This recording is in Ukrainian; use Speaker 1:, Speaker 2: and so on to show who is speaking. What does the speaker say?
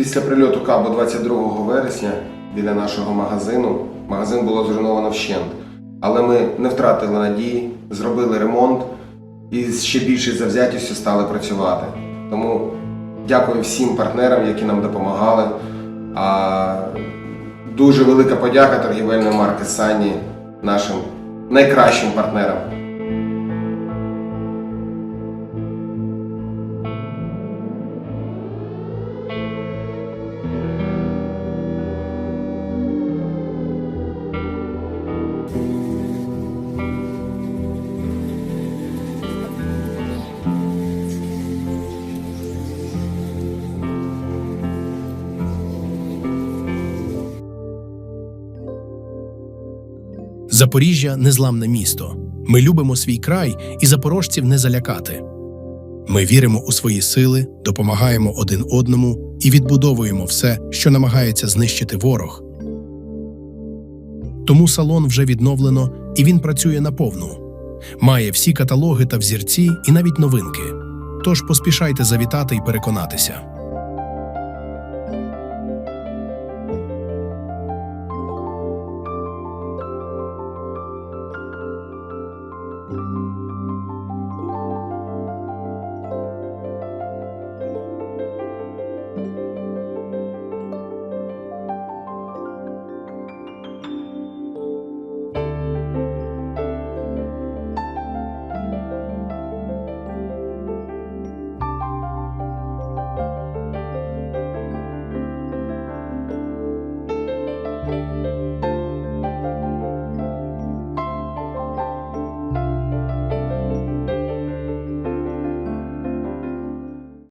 Speaker 1: Після прильоту Кабу 22 вересня біля нашого магазину магазин було зруйновано вщент. Але ми не втратили надії, зробили ремонт і з ще більшою завзятістю стали працювати. Тому дякую всім партнерам, які нам допомагали. А дуже велика подяка торгівельної марки Сані нашим найкращим партнерам.
Speaker 2: Запоріжжя незламне місто. Ми любимо свій край і запорожців не залякати. Ми віримо у свої сили, допомагаємо один одному і відбудовуємо все, що намагається знищити ворог. Тому салон вже відновлено і він працює наповну. Має всі каталоги та взірці і навіть новинки. Тож поспішайте завітати і переконатися.